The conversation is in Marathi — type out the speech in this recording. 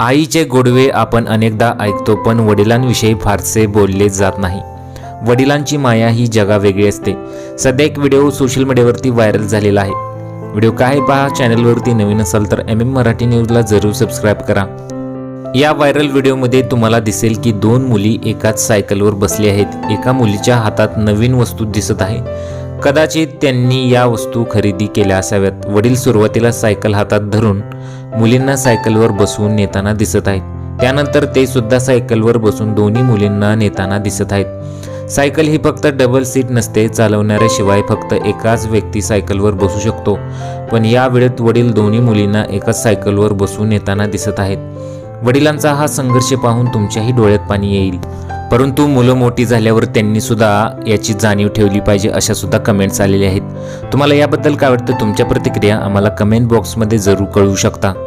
आईचे गोडवे आपण अनेकदा ऐकतो पण वडिलांविषयी फारसे बोलले जात नाही. वडिलांची माया ही जगावेगळी असते. सध्या एक व्हिडिओ सोशल मीडियावरती व्हायरल झालेला आहे. व्हिडिओ काय पहा चॅनलवरती नवीन असाल तर एम एम मराठी न्यूजला जरूर सबस्क्राईब करा. या व्हायरल व्हिडिओमध्ये तुम्हाला दिसेल की दोन मुली एकाच सायकलवर बसले आहेत. एका मुलीच्या हातात नवीन वस्तू दिसत आहे. कदाचित त्यांनी या वस्तू खरेदी केल्या असाव्यात. वडील सुरुवातीला सायकल हातात धरून मुलींना सायकलवर बसवून नेताना दिसत आहेत. त्यानंतर ते सुद्धा सायकलवर बसून दोन्ही मुलींना नेताना दिसत आहेत. सायकल ही फक्त डबल सीट नसते चालवणाऱ्याशिवाय फक्त एकाच व्यक्ती सायकलवर बसू शकतो. पण या वेळेत वडील दोन्ही मुलींना एकाच सायकलवर बसून नेताना दिसत आहेत. वडिलांचा हा संघर्ष पाहून तुमच्याही डोळ्यात पाणी येईल. परंतु मुलं मोठी झाल्यावर त्यांनी सुद्धा याची जाणीव ठेवली पाहिजे अशा सुद्धा कमेंट्स आलेल्या आहेत. तुम्हाला याबद्दल काय वाटतं? तुमच्या प्रतिक्रिया आम्हाला कमेंट बॉक्समध्ये जरूर कळवू शकता.